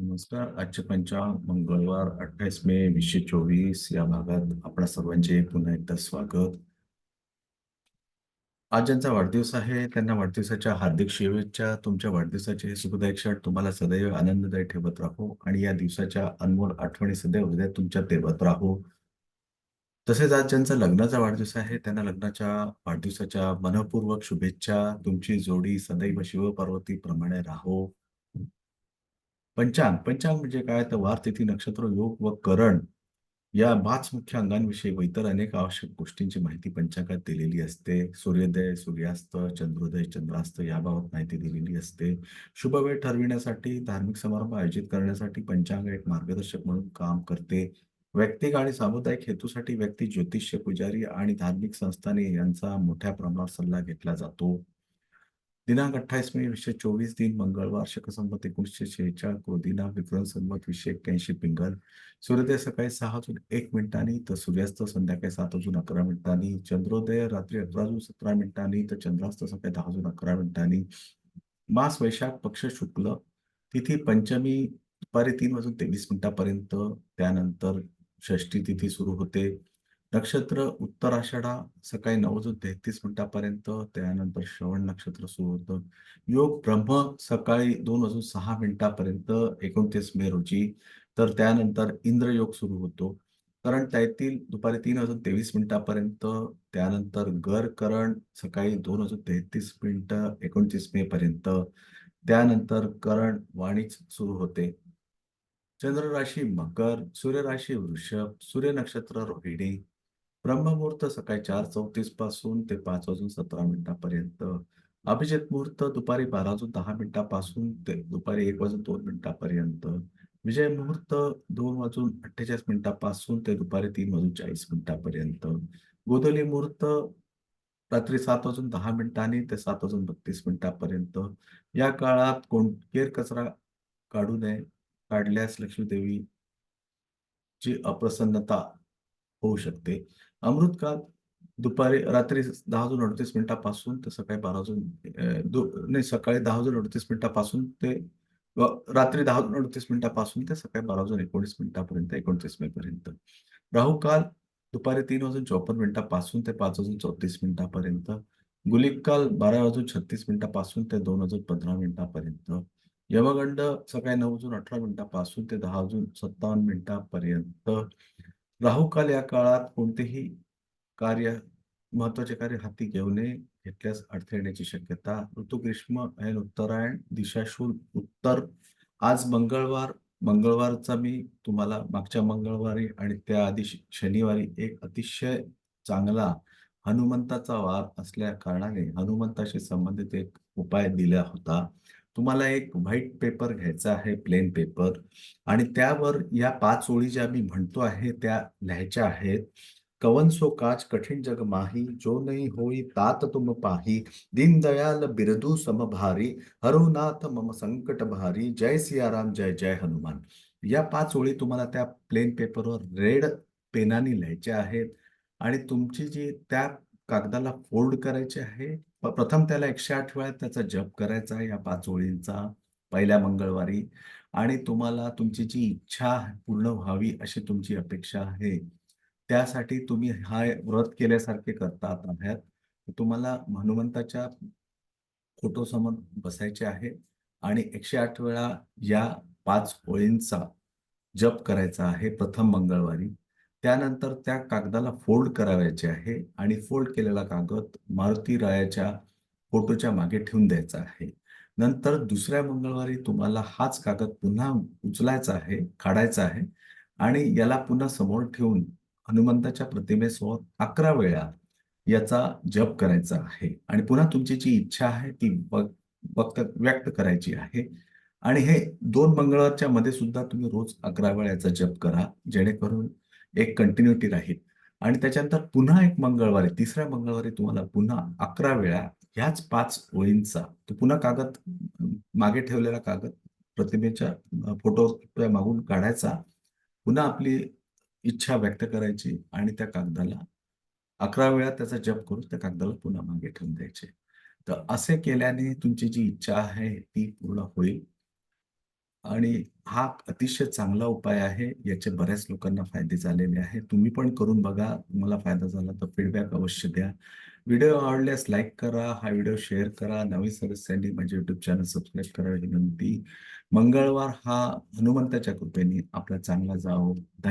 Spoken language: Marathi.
नमस्कार. आजचे पंचांग मंगळवार अठ्ठावीस मे वीसशे चोवीस. या भागात आपणा सर्वांचे पुन्हा एकदा स्वागत. आज ज्यांचा वाढदिवस आहे त्यांना वाढदिवसाच्या हार्दिक शुभेच्छा. तुमच्या वाढदिवसाचे हे सुखदायक क्षण तुम्हाला सदैव आनंददायी ठेवत राहो आणि या दिवसाच्या अनमोल आठवणी सदैव हृदयात तुमच्या देवत राहो. तसेच आज ज्यांचा लग्नाचा वाढदिवस आहे त्यांना लग्नाच्या वाढदिवसाच्या मनपूर्वक शुभेच्छा. तुमची जोडी सदैव शिवपार्वती प्रमाणे राहो. पंचांग पंचांग म्हणजे काय? तर वार तिथी नक्षत्र योग व करण या पाच मुख्य अंगांविषयी व इतर अनेक आवश्यक गोष्टींची माहिती पंचांगात दिलेली असते. सूर्योदय सूर्यास्त चंद्रोदय चंद्रास्त याबाबत माहिती दिलेली असते. शुभ वेळ ठरविण्यासाठी धार्मिक समारंभ आयोजित करण्यासाठी पंचांग एक मार्गदर्शक म्हणून काम करते. वैयक्तिक आणि सामुदायिक हेतूसाठी व्यक्ती ज्योतिष्य पुजारी आणि धार्मिक संस्थाने यांचा मोठ्या प्रमाणावर सल्ला घेतला जातो. दिनांक अठ्ठावीस मे वीसशे चोवीस दिन मंगळवार शकसंमत एकोणीसशे शेहेचाळ दिनांक विक्रम संमत वीसशे एक्क्याऐंशी पिंगल. सूर्योदय सकाळी सहा अजून एक मिनिटांनी तर सूर्यास्त संध्याकाळी सात अजून अकरा मिनिटांनी चंद्रोदय रात्री अकरा अजून सतरा मिनिटांनी तर चंद्रास्त सकाळी दहा अजून अकरा मिनिटांनी. मास वैशाख पक्ष शुक्ल तिथी पंचमी दुपारी तीन वाजून तेवीस मिनिटापर्यंत त्यानंतर षष्ठी तिथी सुरू होते. नक्षत्र उत्तर आषाढा सकाळी नऊ वाजून तेहतीस मिनिटापर्यंत त्यानंतर श्रवण नक्षत्र सुरू होतं. योग ब्रह्म सकाळी दोन वाजून सहा मिनिटापर्यंत एकोणतीस मे रोजी. तर त्यानंतर इंद्रयोग सुरू होतो. करण त्यातील दुपारी तीन वाजून तेवीस मिनिटापर्यंत त्यानंतर गर करण सकाळी दोन वाजून तेहतीस मिनिटं एकोणतीस मे पर्यंत. त्यानंतर करण वाणीच सुरू होते. चंद्र राशी मकर सूर्य राशी वृषभ सूर्य नक्षत्र रोहिणी ब्रह्ममुहूर्त सकाळी चार चौतीसपासून ते पाच वाजून सतरा मिनिटापर्यंत. अभिजित मुहूर्त दुपारी बारा वाजून दहा मिनिटापासून ते दुपारी एक वाजून दोन मिनिटापर्यंत. विजय मुहूर्त दोन वाजून अठ्ठेचाळीस मिनिटापासून ते दुपारी तीन वाजून चाळीस मिनिटापर्यंत. गोधली मुहूर्त रात्री सात वाजून दहा मिनिटांनी ते सात वाजून बत्तीस मिनिटापर्यंत. या काळात कोण केर कचरा काढू नये काढल्यास लक्ष्मीदेवी ची अप्रसन्नता होऊ शकते. अमृतकाल दुपारी रात्री दहा वाजून अडतीस मिनिटापासून ते सकाळी बारा वाजून दु- नाही सकाळी दहा वाजून अडतीस मिनिटापासून ते रात्री दहा वाजून अडतीस मिनिटापासून ते सकाळी बारा वाजून एकोणीस मिनिटापर्यंत एकोणतीस मे पर्यंत राहू काल दुपारी तीन वाजून चौपन्न मिनिटापासून ते पाच वाजून चौतीस मिनिटापर्यंत. गुलिक काल बारा वाजून छत्तीस मिनिटापासून ते दोन वाजून पंधरा मिनिटापर्यंत. यमगंड सकाळी नऊ वाजून अठरा मिनिटापासून ते दहा वाजून सत्तावन्न मिनिटापर्यंत. राहू काल या काळात कोणतेही कार्य महत्त्वाचे कार्य हाती घेऊ नये घेतल्यास अडथळे येण्याची शक्यता ऋतू ग्रीष्म ऐन उत्तरायण दिशाशूल उत्तर. आज मंगळवार मंगळवारचा मी तुम्हाला मागच्या मंगळवारी आणि त्याआधी आधी शनिवारी एक अतिशय चांगला हनुमंताचा वार असल्या कारणाने हनुमंताशी संबंधित एक उपाय दिला होता. तुम्हाला एक व्हाईट पेपर घ्यायचा आहे प्लेन पेपर. आणि त्यावर या पाच ओळी ज्या मी म्हणतो आहे त्या लिहायच्या आहेत. कवन सो काच कठीण जग माही जो नाही होई तात तुम पाही. दीनदयाल बिरदू समभारी हरुनाथ मम संकट भारी. जय सियाराम जय जय हनुमान. या पाच ओळी तुम्हाला त्या प्लेन पेपरवर रेड पेनाने लिहायच्या आहेत. आणि तुमची जी त्या कागदाला फोल्ड करायचे आहे. प्रथम त्याला एकशे आठ वेळा त्याचा जप करायचा आहे या पाच ओळींचा पहिल्या मंगळवारी. आणि तुम्हाला तुमची जी इच्छा पूर्ण व्हावी अशी तुमची अपेक्षा आहे त्यासाठी तुम्ही हा व्रत केल्यासारखे करतात आहात. तुम्हाला हनुमंताच्या फोटोसमोर बसायचे आहे आणि एकशे आठ वेळा या पाच ओळींचा जप करायचा आहे प्रथम मंगळवारी. त्यानंतर त्या कागदाला फोल्ड करावयाचे आहे आणि फोल्ड केलेला कागद मारुती रायाच्या फोटोच्या मागे ठेवून द्यायचा आहे. नंतर दुसऱ्या मंगळवारी तुम्हाला हाच कागद पुन्हा उचलायचा आहे काढायचा आहे आणि याला पुन्हा समोर ठेवून हनुमंताच्या प्रतिमेसमोर अकरा वेळा याचा जप करायचा आहे. आणि पुन्हा तुमची जी इच्छा आहे ती वक्त व्यक्त करायची आहे. आणि हे दोन मंगळवारच्या मध्ये सुद्धा तुम्ही रोज अकरा वेळा याचा जप करा जेणेकरून एक कंटिन्युटी राहील. आणि त्याच्यानंतर पुन्हा एक मंगळवारी तिसऱ्या मंगळवारी तुम्हाला पुन्हा अकरा वेळा ह्याच पाच ओळींचा तो पुन्हा कागद मागे ठेवलेला कागद प्रतिमेच्या फोटो मागून काढायचा. पुन्हा आपली इच्छा व्यक्त करायची आणि त्या कागदाला अकरा वेळा त्याचा जप करून त्या कागदाला पुन्हा मागे ठेवून द्यायचे. तर असे केल्याने तुमची जी इच्छा आहे ती पूर्ण होईल. आणि हा अतिशय चांगला उपाय आहे. याचे बऱ्याच लोकांना फायदे झालेले आहेत. तुम्ही पण करून बघा. तुम्हाला फायदा झाला तर फीडबॅक अवश्य द्या. व्हिडिओ आवडल्यास लाईक करा. हा व्हिडिओ शेअर करा. नवीन सदस्यांनी माझे युट्यूब चॅनल सबस्क्राईब करा विनंती. मंगळवार हा हनुमंताच्या कृपेने आपला चांगला जावो. धन्यवाद.